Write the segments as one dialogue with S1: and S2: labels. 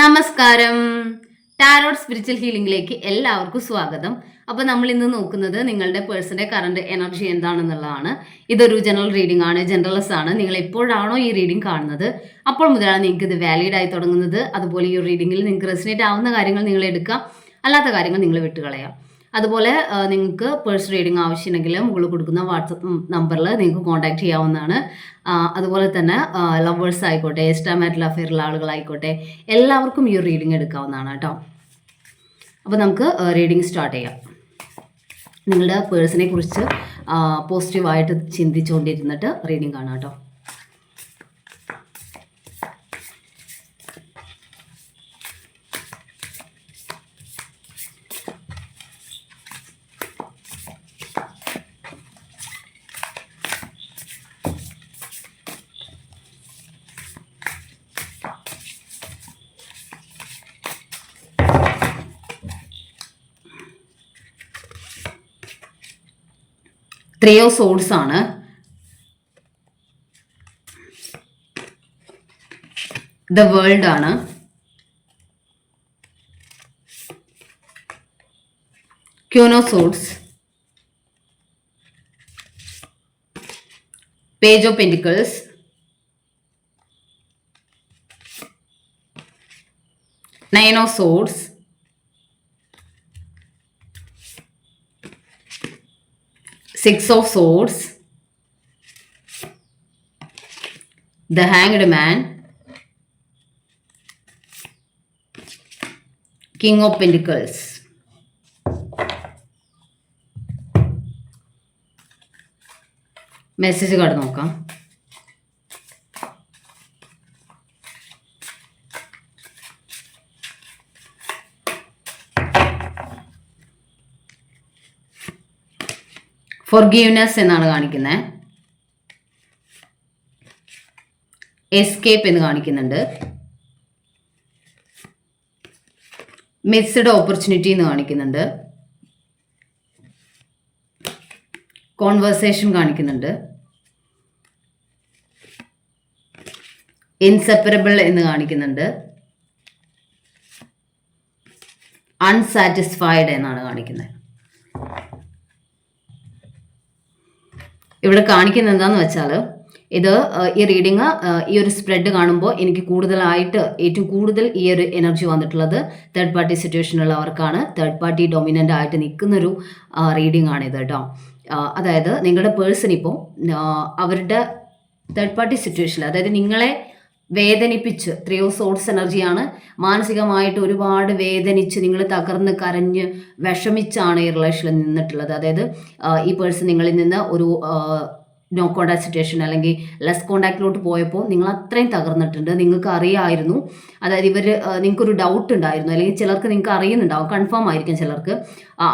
S1: നമസ്കാരം. Tarot spiritual ഹീലിംഗിലേക്ക് എല്ലാവർക്കും സ്വാഗതം. അപ്പോൾ നമ്മൾ ഇന്ന് നോക്കുന്നത് നിങ്ങളുടെ പേഴ്സന്റെ കറണ്ട് എനർജി എന്താണെന്നുള്ളതാണ്. ഇതൊരു ജനറൽ റീഡിംഗ് ആണ് ജനറൽസ് ആണ്. നിങ്ങൾ എപ്പോഴാണോ ഈ റീഡിംഗ് കാണുന്നത് അപ്പോൾ മുതലാണ് നിങ്ങൾക്ക് ഇത് വാലിഡ് ആയി തുടങ്ങുന്നത്. അതുപോലെ ഈ റീഡിംഗിൽ നിങ്ങൾക്ക് റെസിനേറ്റ് ആവുന്ന കാര്യങ്ങൾ നിങ്ങൾ എടുക്കാം. അല്ലാത്ത കാര്യങ്ങൾ നിങ്ങൾ വിട്ടുകളയാം. അതുപോലെ നിങ്ങൾക്ക് പേഴ്സ് റീഡിംഗ് ആവശ്യമുണ്ടെങ്കിൽ മുകളിൽ കൊടുക്കുന്ന വാട്സപ്പ് നമ്പറിൽ നിങ്ങൾക്ക് കോൺടാക്ട് ചെയ്യാവുന്നതാണ്. അതുപോലെ തന്നെ ലവേഴ്സ് ആയിക്കോട്ടെ എസ്റ്റാമാറ്റിൽ അഫെയറിലെ ആളുകളായിക്കോട്ടെ എല്ലാവർക്കും ഈ റീഡിംഗ് എടുക്കാവുന്നതാണ് കേട്ടോ. അപ്പോൾ നമുക്ക് റീഡിംഗ് സ്റ്റാർട്ട് ചെയ്യാം. നിങ്ങളുടെ പേഴ്സിനെ കുറിച്ച് പോസിറ്റീവായിട്ട് ചിന്തിച്ചുകൊണ്ടിരുന്നിട്ട് റീഡിംഗ് കാണാം കേട്ടോ. ത്രീ ഓഫ് സോഡ്സ് ആണ്. ദ വേൾഡ് ആണ്. Queen of swords page of pentacles nine of swords Six of Swords, the Hanged Man, King of Pentacles. Message card നോക്കാം ഫൊർഗീവ്നെസ് എന്നാണ് കാണിക്കുന്നത് എസ്കേപ്പ് എന്ന് കാണിക്കുന്നുണ്ട്. മിസ്ഡ് ഓപ്പർച്യൂണിറ്റി എന്ന് കാണിക്കുന്നുണ്ട്. കോൺവെർസേഷൻ കാണിക്കുന്നുണ്ട്. ഇൻസെപ്പറബിൾ എന്ന് കാണിക്കുന്നുണ്ട്. അൺസാറ്റിസ്ഫൈഡ് എന്നാണ് കാണിക്കുന്നത് ഇവിടെ കാണിക്കുന്നത് എന്താന്ന് വെച്ചാൽ ഇത് ഈ റീഡിങ് ഈ ഒരു സ്പ്രെഡ് കാണുമ്പോൾ എനിക്ക് കൂടുതലായിട്ട് ഏറ്റവും കൂടുതൽ ഈ ഒരു എനർജി വന്നിട്ടുള്ളത് തേർഡ് പാർട്ടി സിറ്റുവേഷനിലുള്ളവർക്കാണ് തേർഡ് പാർട്ടി ഡൊമിനന്റ് ആയിട്ട് നിൽക്കുന്നൊരു റീഡിംഗ് ആണ് ഇത് കേട്ടോ അതായത് നിങ്ങളുടെ പേഴ്സൺ ഇപ്പോൾ അവരുടെ തേർഡ് പാർട്ടി സിറ്റുവേഷനിൽ അതായത് നിങ്ങളെ വേദനിപ്പിച്ച് ത്രീ ഓഫ് സോഴ്സ് എനർജിയാണ് മാനസികമായിട്ട് ഒരുപാട് വേദനിച്ച് നിങ്ങൾ തകർന്ന് കരഞ്ഞ് വിഷമിച്ചാണ് ഈ റിലേഷനിൽ നിന്നിട്ടുള്ളത്. അതായത് ഈ പേഴ്സൺ നിങ്ങളിൽ നിന്ന് ഒരു നോ കോണ്ടാക്ട് സിറ്റുവേഷൻ അല്ലെങ്കിൽ ലെസ് കോണ്ടാക്റ്റിലോട്ട് പോയപ്പോൾ നിങ്ങൾ അത്രയും തകർന്നിട്ടുണ്ട്. നിങ്ങൾക്ക് അറിയായിരുന്നു. അതായത് ഇവർ നിങ്ങൾക്കൊരു ഡൗട്ട് ഉണ്ടായിരുന്നു. അല്ലെങ്കിൽ ചിലർക്ക് നിങ്ങൾക്ക് അറിയുന്നുണ്ടാവും. കൺഫേം ആയിരിക്കും ചിലർക്ക്.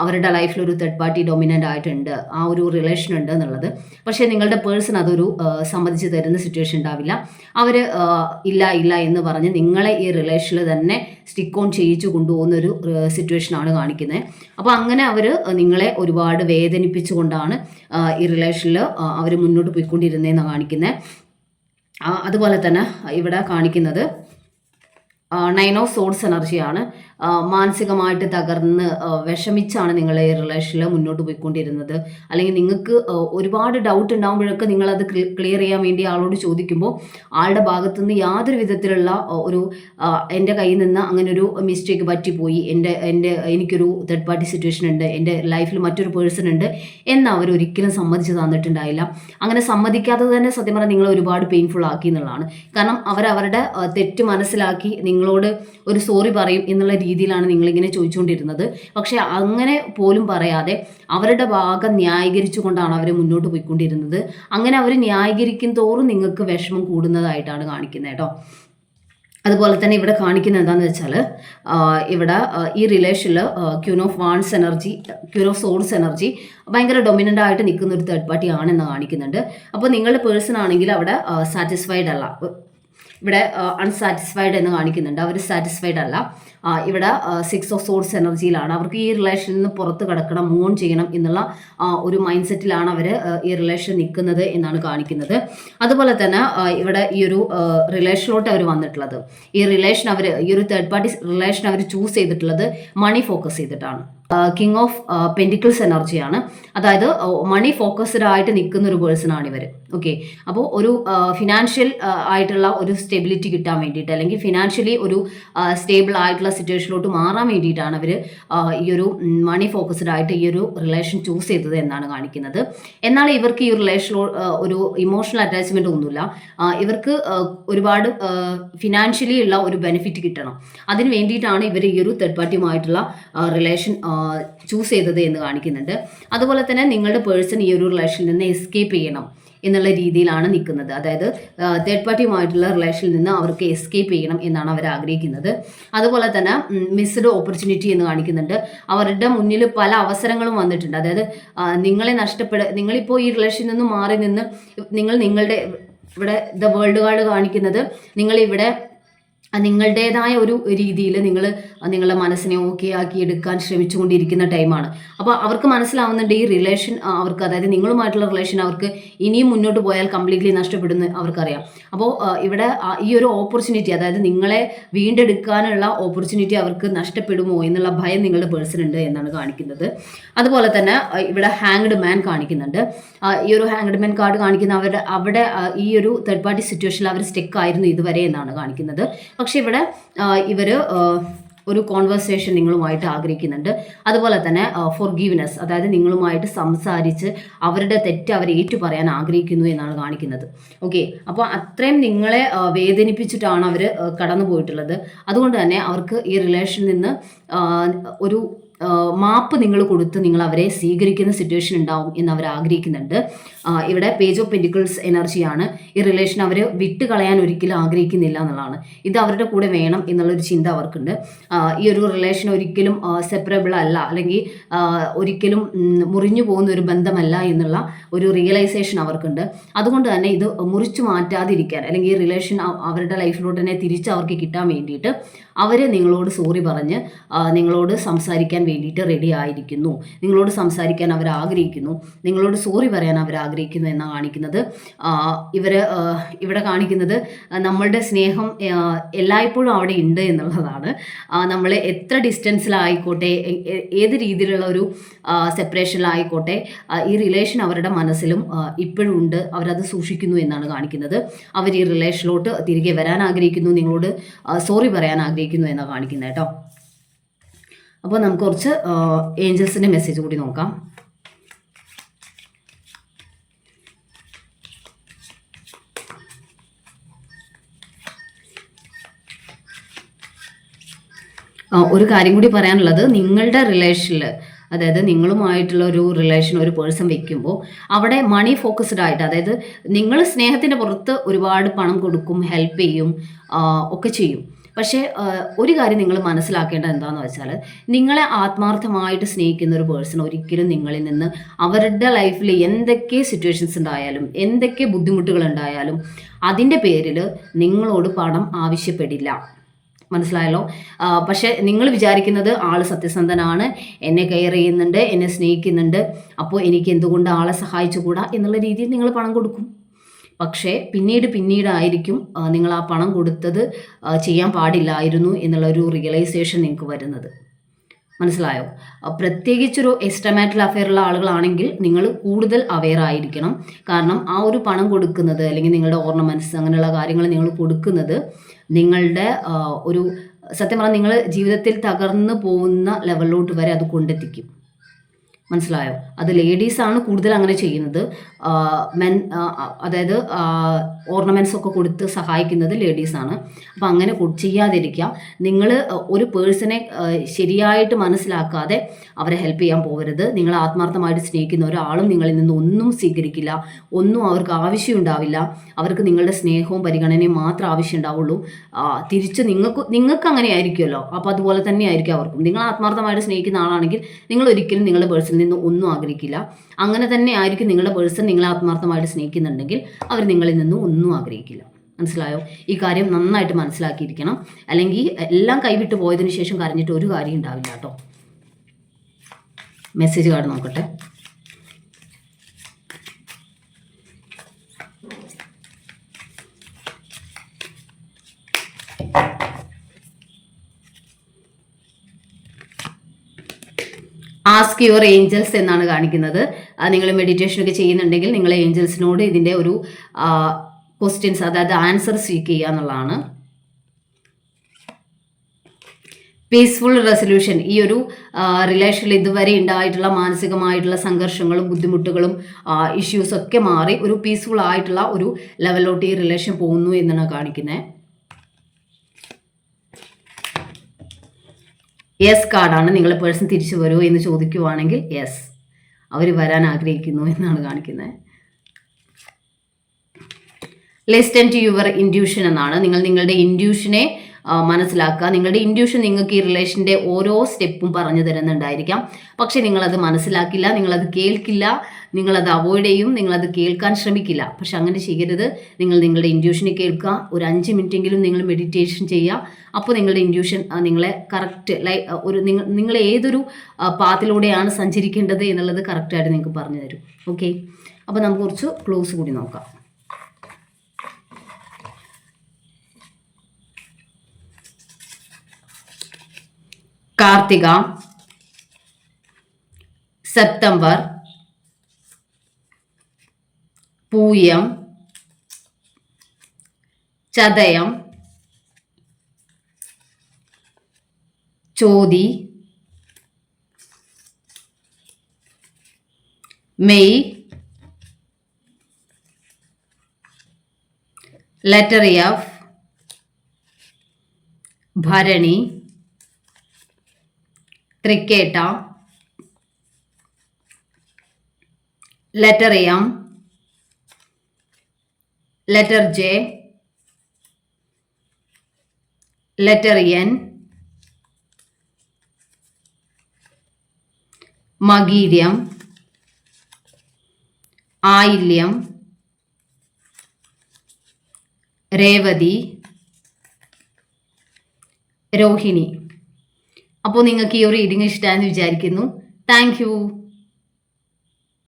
S1: അവരുടെ ലൈഫിൽ ഒരു തേർഡ് പാർട്ടി ഡൊമിനന്റ് ആയിട്ടുണ്ട്. ആ ഒരു റിലേഷൻ ഉണ്ട് എന്നുള്ളത്. പക്ഷേ നിങ്ങളുടെ പേഴ്സൺ അതൊരു സമ്മതിച്ച് തരുന്ന സിറ്റുവേഷൻ ഉണ്ടാവില്ല. അവർ ഇല്ല ഇല്ല എന്ന് പറഞ്ഞ് നിങ്ങളെ ഈ റിലേഷനിൽ തന്നെ സ്റ്റിക്ക് ഓൺ ചെയ്യിച്ചു കൊണ്ടുപോകുന്ന ഒരു സിറ്റുവേഷനാണ് കാണിക്കുന്നത്. അപ്പോൾ അങ്ങനെ അവർ നിങ്ങളെ ഒരുപാട് വേദനിപ്പിച്ചുകൊണ്ടാണ് ഈ റിലേഷനിൽ അവർ മുന്നോട്ട് പോയിക്കൊണ്ടിരുന്നതെന്ന് കാണിക്കുന്നത്. അതുപോലെ തന്നെ ഇവിടെ കാണിക്കുന്നത് നയൻ ഓഫ് സോഡ്സ് എനർജിയാണ്. മാനസികമായിട്ട് തകർന്ന് വിഷമിച്ചാണ് നിങ്ങൾ ഈ റിലേഷനിൽ മുന്നോട്ട് പോയിക്കൊണ്ടിരുന്നത്. അല്ലെങ്കിൽ നിങ്ങൾക്ക് ഒരുപാട് ഡൗട്ട് ഉണ്ടാകുമ്പോഴൊക്കെ നിങ്ങളത് ക്ലിയർ ചെയ്യാൻ വേണ്ടി ആളോട് ചോദിക്കുമ്പോൾ ആളുടെ ഭാഗത്തുനിന്ന് യാതൊരു വിധത്തിലുള്ള ഒരു എന്റെ കയ്യിൽ നിന്ന് അങ്ങനെ ഒരു മിസ്റ്റേക്ക് പറ്റിപ്പോയി. എന്റെ എന്റെ എനിക്കൊരു തേർഡ് പാർട്ടി സിറ്റുവേഷൻ ഉണ്ട്. എന്റെ ലൈഫിൽ മറ്റൊരു പേഴ്സൺ ഉണ്ട് എന്ന് അവർ ഒരിക്കലും സമ്മതിച്ച് തന്നിട്ടുണ്ടായില്ല. അങ്ങനെ സമ്മതിക്കാത്തത് തന്നെ സത്യം പറഞ്ഞാൽ നിങ്ങളെ ഒരുപാട് പെയിൻഫുൾ ആക്കി എന്നുള്ളതാണ്. കാരണം അവരവരുടെ തെറ്റ് മനസ്സിലാക്കി നിങ്ങളോട് ഒരു സോറി പറയും എന്നുള്ള രീതിയിലാണ് നിങ്ങളിങ്ങനെ ചോദിച്ചുകൊണ്ടിരുന്നത്. പക്ഷെ അങ്ങനെ പോലും പറയാതെ അവരുടെ ഭാഗം ന്യായീകരിച്ചുകൊണ്ടാണ് അവർ മുന്നോട്ട് പോയിക്കൊണ്ടിരുന്നത്. അങ്ങനെ അവർ ന്യായീകരിക്കും തോറും നിങ്ങൾക്ക് വിഷമം കൂടുന്നതായിട്ടാണ് കാണിക്കുന്നത് കേട്ടോ. അതുപോലെ തന്നെ ഇവിടെ കാണിക്കുന്നത് എന്താണെന്ന് വെച്ചാൽ ഇവിടെ ഈ റിലേഷനിൽ queen of wands energy queen of swords energy ഭയങ്കര ഡൊമിനന്റ് ആയിട്ട് നിൽക്കുന്ന ഒരു തേർഡ് പാർട്ടി ആണെന്ന് കാണിക്കുന്നുണ്ട്. അപ്പോൾ നിങ്ങളുടെ പേഴ്സൺ ആണെങ്കിൽ അവിടെ സാറ്റിസ്ഫൈഡ് അല്ല. ഇവിടെ അൺസാറ്റിസ്ഫൈഡ് എന്ന് കാണിക്കുന്നുണ്ട്. അവർ സാറ്റിസ്ഫൈഡ് അല്ല. ഇവിടെ സിക്സ് ഓഫ് സോഴ്സ് എനർജിയിലാണ് അവർക്ക് ഈ റിലേഷനിൽ നിന്ന് പുറത്ത് കിടക്കണം മൂൺ ചെയ്യണം എന്നുള്ള ഒരു മൈൻഡ് സെറ്റിലാണ് അവർ ഈ റിലേഷൻ നിൽക്കുന്നത് എന്നാണ് കാണിക്കുന്നത്. അതുപോലെ തന്നെ ഇവിടെ ഈ ഒരു റിലേഷനിലോട്ട് അവർ വന്നിട്ടുള്ളത്. ഈ റിലേഷൻ അവർ ഈ ഒരു തേർഡ് പാർട്ടി റിലേഷൻ അവർ ചൂസ് ചെയ്തിട്ടുള്ളത് മണി ഫോക്കസ് ചെയ്തിട്ടാണ്. കിങ് ഓഫ് പെന്റിക്കിൾസ് എനർജിയാണ് അതായത് മണി ഫോക്കസ്ഡ് ആയിട്ട് നിൽക്കുന്ന ഒരു പേഴ്സൺ ആണ് ഇവർ ഓക്കെ അപ്പോൾ ഒരു ഫിനാൻഷ്യൽ ആയിട്ടുള്ള ഒരു സ്റ്റെബിലിറ്റി കിട്ടാൻ വേണ്ടിയിട്ട് അല്ലെങ്കിൽ ഫിനാൻഷ്യലി ഒരു സ്റ്റേബിൾ ആയിട്ടുള്ള സിറ്റുവേഷനിലോട്ട് മാറാൻ വേണ്ടിയിട്ടാണ് അവർ ഈ ഒരു മണി ഫോക്കസ്ഡ് ആയിട്ട് ഈ ഒരു റിലേഷൻ ചൂസ് ചെയ്തത് എന്നാണ് കാണിക്കുന്നത്. എന്നാൽ ഇവർക്ക് ഈ റിലേഷൻ ഒരു ഇമോഷണൽ അറ്റാച്ച്മെന്റ് ഒന്നുമില്ല. ഇവർക്ക് ഒരുപാട് ഫിനാൻഷ്യലി ഉള്ള ഒരു ബെനിഫിറ്റ് കിട്ടണം. അതിന് വേണ്ടിയിട്ടാണ് ഇവർ ഈ ഒരു തേർഡ് പാർട്ടിയുമായിട്ടുള്ള റിലേഷൻ ചൂസ് ചെയ്തത് എന്ന് കാണിക്കുന്നുണ്ട്. അതുപോലെ തന്നെ നിങ്ങളുടെ പേഴ്സൺ ഈ ഒരു റിലേഷനിൽ നിന്ന് എസ്കേപ്പ് ചെയ്യണം. എന്നുള്ള രീതിയിലാണ് നിൽക്കുന്നത്. അതായത് തേർഡ് പാർട്ടിയുമായിട്ടുള്ള റിലേഷനിൽ നിന്ന് അവർക്ക് എസ്കേപ്പ് ചെയ്യണം എന്നാണ് അവർ ആഗ്രഹിക്കുന്നത്. അതുപോലെ തന്നെ മിസ്ഡ് ഓപ്പർച്യൂണിറ്റി എന്ന് കാണിക്കുന്നുണ്ട്. അവരുടെ മുന്നിൽ പല അവസരങ്ങളും വന്നിട്ടുണ്ട്. അതായത് നിങ്ങളെ നഷ്ടപ്പെട നിങ്ങളിപ്പോൾ ഈ റിലേഷനിൽ നിന്ന് മാറി നിന്ന് നിങ്ങൾ നിങ്ങളുടെ ഇവിടെ ദ വേൾഡ് കാർഡ് കാണിക്കുന്നത് നിങ്ങളിവിടെ നിങ്ങളുടേതായ ഒരു രീതിയിൽ നിങ്ങൾ നിങ്ങളുടെ മനസ്സിനെ ഓക്കെ ആക്കി എടുക്കാൻ ശ്രമിച്ചുകൊണ്ടിരിക്കുന്ന ടൈമാണ് അപ്പോൾ അവർക്ക് മനസ്സിലാവുന്നുണ്ട് ഈ റിലേഷൻ അവർക്ക് അതായത് നിങ്ങളുമായിട്ടുള്ള റിലേഷൻ അവർക്ക് ഇനിയും മുന്നോട്ട് പോയാൽ കംപ്ലീറ്റ്ലി നഷ്ടപ്പെടുന്നു അവർക്കറിയാം. അപ്പോൾ ഇവിടെ ഈ ഒരു ഓപ്പർച്യൂണിറ്റി അതായത് നിങ്ങളെ വീണ്ടെടുക്കാനുള്ള ഓപ്പർച്യൂണിറ്റി അവർക്ക് നഷ്ടപ്പെടുമോ എന്നുള്ള ഭയം നിങ്ങളുടെ പേഴ്സൺ ഉണ്ട് എന്നാണ് കാണിക്കുന്നത്. അതുപോലെ തന്നെ ഇവിടെ ഹാങ്ഡ് മാൻ കാണിക്കുന്നുണ്ട്. ഈ ഒരു ഹാങ്ഡ് മാൻ കാർഡ് കാണിക്കുന്ന അവരുടെ അവിടെ ഈ ഒരു തേർഡ് പാർട്ടി സിറ്റുവേഷനിൽ അവർ സ്റ്റെക്ക് ആയിരുന്നു ഇതുവരെ എന്നാണ് കാണിക്കുന്നത്. പക്ഷെ ഇവിടെ ഇവർ ഒരു കോൺവെർസേഷൻ നിങ്ങളുമായിട്ട് ആഗ്രഹിക്കുന്നുണ്ട്. അതുപോലെ തന്നെ ഫോർഗീവ്നെസ് അതായത് നിങ്ങളുമായിട്ട് സംസാരിച്ച് അവരുടെ തെറ്റ് അവർ ഏറ്റു പറയാൻ ആഗ്രഹിക്കുന്നു എന്നാണ് കാണിക്കുന്നത്. ഓക്കെ അപ്പോൾ അത്രയും നിങ്ങളെ വേദനിപ്പിച്ചിട്ടാണ് അവർ കടന്നു പോയിട്ടുള്ളത് അതുകൊണ്ട് തന്നെ അവർക്ക് ഈ റിലേഷനിൽ നിന്ന് ഒരു മാപ്പ് നിങ്ങൾ കൊടുത്ത് നിങ്ങൾ അവരെ സ്വീകരിക്കുന്ന സിറ്റുവേഷൻ ഉണ്ടാവും എന്ന് അവർ ആഗ്രഹിക്കുന്നുണ്ട്. ഇവിടെ പേജ് ഓഫ് പെന്റിക്കിൾസ് എനർജിയാണ് ഈ റിലേഷൻ അവർ വിട്ട് കളയാൻ ഒരിക്കലും ആഗ്രഹിക്കുന്നില്ല എന്നുള്ളതാണ്. ഇത് അവരുടെ കൂടെ വേണം എന്നുള്ളൊരു ചിന്ത അവർക്കുണ്ട്. ഈ ഒരു റിലേഷൻ ഒരിക്കലും സെപ്പറബിൾ അല്ല. അല്ലെങ്കിൽ ഒരിക്കലും മുറിഞ്ഞു പോകുന്ന ഒരു ബന്ധമല്ല എന്നുള്ള ഒരു റിയലൈസേഷൻ അവർക്കുണ്ട്. അതുകൊണ്ട് തന്നെ ഇത് മുറിച്ചു മാറ്റാതിരിക്കാൻ അല്ലെങ്കിൽ ഈ റിലേഷൻ അവരുടെ ലൈഫിലോട്ട് തന്നെ തിരിച്ച് അവർക്ക് കിട്ടാൻ വേണ്ടിയിട്ട് അവർ നിങ്ങളോട് സോറി പറഞ്ഞ് നിങ്ങളോട് സംസാരിക്കാൻ വേണ്ടിയിട്ട് റെഡി ആയിരിക്കുന്നു. നിങ്ങളോട് സംസാരിക്കാൻ അവർ ആഗ്രഹിക്കുന്നു. നിങ്ങളോട് സോറി പറയാൻ അവർ ആഗ്രഹിക്കുന്നു എന്ന് കാണിക്കുന്നത്. ഇവർ ഇവിടെ കാണിക്കുന്നത് നമ്മളുടെ സ്നേഹം എല്ലായ്പ്പോഴും അവിടെ ഉണ്ട് എന്നുള്ളതാണ്. നമ്മൾ എത്ര ഡിസ്റ്റൻസിലായിക്കോട്ടെ ഏത് രീതിയിലുള്ള ഒരു സെപ്പറേഷനിലായിക്കോട്ടെ ഈ റിലേഷൻ അവരുടെ മനസ്സിലും ഇപ്പോഴും ഉണ്ട്. അവരത് സൂക്ഷിക്കുന്നു എന്നാണ് കാണിക്കുന്നത്. അവർ ഈ റിലേഷനിലോട്ട് തിരികെ വരാൻ ആഗ്രഹിക്കുന്നു. നിങ്ങളോട് സോറി പറയാൻ ആഗ്രഹിക്കുന്നു. എന്നാണ് കാണിക്കുന്നത് കേട്ടോ. അപ്പോൾ നമുക്ക് കുറച്ച് ഏഞ്ചൽസിന്റെ മെസ്സേജ് കൂടി നോക്കാം. ഒരു കാര്യം കൂടി പറയാനുള്ളത് നിങ്ങളുടെ റിലേഷനിൽ അതായത് നിങ്ങളുമായിട്ടുള്ള ഒരു റിലേഷൻ ഒരു പേഴ്സൺ വെക്കുമ്പോൾ അവിടെ മണി ഫോക്കസ്ഡ് ആയിട്ട് അതായത് നിങ്ങൾ സ്നേഹത്തിന്റെ പുറത്ത് ഒരുപാട് പണം കൊടുക്കും ഹെൽപ്പ് ചെയ്യും ഒക്കെ ചെയ്യും. പക്ഷേ ഒരു കാര്യം നിങ്ങൾ മനസ്സിലാക്കേണ്ടത് എന്താണെന്ന് വെച്ചാൽ നിങ്ങളെ ആത്മാർത്ഥമായിട്ട് സ്നേഹിക്കുന്ന ഒരു പേഴ്സൺ ഒരിക്കലും നിങ്ങളിൽ നിന്ന് അവരുടെ ലൈഫിൽ എന്തൊക്കെ സിറ്റുവേഷൻസ് ഉണ്ടായാലും എന്തൊക്കെ ബുദ്ധിമുട്ടുകൾ ഉണ്ടായാലും അതിന്റെ പേരിൽ നിങ്ങളോട് പണം ആവശ്യപ്പെടില്ല. മനസ്സിലായല്ലോ? പക്ഷേ നിങ്ങൾ വിചാരിക്കുന്നത് ആൾ സത്യസന്ധനാണ് എന്നെ കെയർ ചെയ്യുന്നുണ്ട് എന്നെ സ്നേഹിക്കുന്നുണ്ട് അപ്പോൾ എനിക്ക് എന്തുകൊണ്ട് ആളെ സഹായിച്ചുകൂടാ എന്നുള്ള രീതിയിൽ നിങ്ങൾ പണം കൊടുക്കും. പക്ഷേ പിന്നീട് പിന്നീടായിരിക്കും നിങ്ങൾ ആ പണം കൊടുത്തത് ചെയ്യാൻ പാടില്ലായിരുന്നു എന്നുള്ളൊരു റിയലൈസേഷൻ നിങ്ങൾക്ക് വരുന്നത്. മനസ്സിലായോ? പ്രത്യേകിച്ചൊരു എക്സ്ട്രാമാറ്റൽ അഫെയറുള്ള ആളുകളാണെങ്കിൽ നിങ്ങൾ കൂടുതൽ അവെയർ ആയിരിക്കണം. കാരണം ആ ഒരു പണം കൊടുക്കുന്നത് അല്ലെങ്കിൽ നിങ്ങളുടെ ഓർണമെന്റ്സ് അങ്ങനെയുള്ള കാര്യങ്ങൾ നിങ്ങൾ കൊടുക്കുന്നത് നിങ്ങളുടെ ഒരു സത്യം പറഞ്ഞാൽ നിങ്ങൾ ജീവിതത്തിൽ തകർന്നു പോകുന്ന ലെവലിലോട്ട് വരെ അത് കൊണ്ടെത്തിക്കും. മനസ്സിലായോ? അത് ലേഡീസാണ് കൂടുതൽ അങ്ങനെ ചെയ്യുന്നത്. മെൻ അതായത് ഓർണമെന്റ്സ് ഒക്കെ കൊടുത്ത് സഹായിക്കുന്നത് ലേഡീസാണ് അപ്പം അങ്ങനെ ചെയ്യാതിരിക്കുക. നിങ്ങൾ ഒരു പേഴ്സണെ ശരിയായിട്ട് മനസ്സിലാക്കാതെ അവരെ ഹെൽപ്പ് ചെയ്യാൻ പോകരുത്. നിങ്ങൾ ആത്മാർത്ഥമായിട്ട് സ്നേഹിക്കുന്ന ഒരാളും നിങ്ങളിൽ നിന്ന് ഒന്നും സ്വീകരിക്കില്ല. ഒന്നും അവർക്ക് ആവശ്യം ഉണ്ടാവില്ല. അവർക്ക് നിങ്ങളുടെ സ്നേഹവും പരിഗണനയും മാത്രം ആവശ്യം ഉണ്ടാവുള്ളൂ. തിരിച്ച് നിങ്ങൾക്ക് നിങ്ങൾക്ക് അങ്ങനെ ആയിരിക്കുമല്ലോ. അപ്പോൾ അതുപോലെ തന്നെ ആയിരിക്കും അവർക്കും. നിങ്ങൾ ആത്മാർത്ഥമായിട്ട് സ്നേഹിക്കുന്ന ആളാണെങ്കിൽ നിങ്ങൾ ഒരിക്കലും നിങ്ങളുടെ പേഴ്സണിൽ നിന്ന് ഒന്നും ആഗ്രഹിക്കില്ല. അങ്ങനെ തന്നെ ആയിരിക്കും നിങ്ങളുടെ പേഴ്സൺ നിങ്ങളെ ആത്മാർത്ഥമായിട്ട് സ്നേഹിക്കുന്നുണ്ടെങ്കിൽ അവർ നിങ്ങളിൽ നിന്നും ഒന്നും ആഗ്രഹിക്കില്ല. മനസ്സിലായോ? ഈ കാര്യം നന്നായിട്ട് മനസ്സിലാക്കിയിരിക്കണം. അല്ലെങ്കിൽ എല്ലാം കൈവിട്ട് പോയതിനു ശേഷം കരഞ്ഞിട്ട് ഒരു കാര്യം ഉണ്ടാവില്ല കേട്ടോ. മെസ്സേജ് കാർഡ് നോക്കട്ടെ. ആസ്ക് യുവർ ഏഞ്ചൽസ് എന്നാണ് കാണിക്കുന്നത്. നിങ്ങൾ മെഡിറ്റേഷൻ ഒക്കെ ചെയ്യുന്നുണ്ടെങ്കിൽ നിങ്ങൾ ഏഞ്ചൽസിനോട് ഇതിന്റെ ഒരു ക്വസ്റ്റ്യൻസ് അതായത് ആൻസർ സ്വീക്ക് ചെയ്യുക എന്നുള്ളതാണ്. പീസ്ഫുൾ റെസൊല്യൂഷൻ ഈ ഒരു റിലേഷനിൽ ഇതുവരെ ഉണ്ടായിട്ടുള്ള മാനസികമായിട്ടുള്ള സംഘർഷങ്ങളും ബുദ്ധിമുട്ടുകളും ഇഷ്യൂസൊക്കെ മാറി ഒരു പീസ്ഫുൾ ആയിട്ടുള്ള ഒരു ലെവലിലോട്ട് ഈ റിലേഷൻ പോകുന്നു എന്നാണ് കാണിക്കുന്നത് യെസ് കാർഡാണ് നിങ്ങളെ പേഴ്സൺ തിരിച്ചു വരുമോ എന്ന് ചോദിക്കുവാണെങ്കിൽ യെസ് അവർ വരാൻ ആഗ്രഹിക്കുന്നു എന്നാണ് കാണിക്കുന്നത് ലിസ്റ്റൻ ടു യുവർ ഇൻഡ്യൂഷൻ എന്നാണ്. നിങ്ങൾ നിങ്ങളുടെ ഇൻഡ്യൂഷനെ മനസ്സിലാക്കുക. നിങ്ങളുടെ ഇൻഡ്യൂഷൻ നിങ്ങൾക്ക് ഈ റിലേഷന്റെ ഓരോ സ്റ്റെപ്പും പറഞ്ഞു തരുന്നുണ്ടായിരിക്കാം. പക്ഷേ നിങ്ങളത് മനസ്സിലാക്കില്ല നിങ്ങളത് കേൾക്കില്ല നിങ്ങളത് അവോയ്ഡ് ചെയ്യും നിങ്ങളത് കേൾക്കാൻ ശ്രമിക്കില്ല. പക്ഷെ അങ്ങനെ ചെയ്യരുത്. നിങ്ങൾ നിങ്ങളുടെ ഇൻഡ്യൂഷനെ കേൾക്കുക. ഒരു അഞ്ച് മിനിറ്റെങ്കിലും നിങ്ങൾ മെഡിറ്റേഷൻ ചെയ്യുക. അപ്പോൾ നിങ്ങളുടെ ഇൻഡ്യൂഷൻ നിങ്ങളെ കറക്റ്റ് ലൈ ഒരു നിങ്ങൾ നിങ്ങൾ ഏതൊരു പാത്തിലൂടെയാണ് സഞ്ചരിക്കേണ്ടത് എന്നുള്ളത് കറക്റ്റായിട്ട് നിങ്ങൾക്ക് പറഞ്ഞു തരും. ഓക്കെ അപ്പോൾ നമുക്ക് കുറച്ച് ക്ലോസ് കൂടി നോക്കാം. Karthika September Pooyam Chathayam Chothi Maye letter F Bharani Thrikketta letter M letter J letter N Makayiram Ayilyam Revathi Rohini അപ്പോൾ നിങ്ങൾക്ക് ഈ റീഡിംഗ് ഇഷ്ടമായെന്ന് വിചാരിക്കുന്നു. താങ്ക്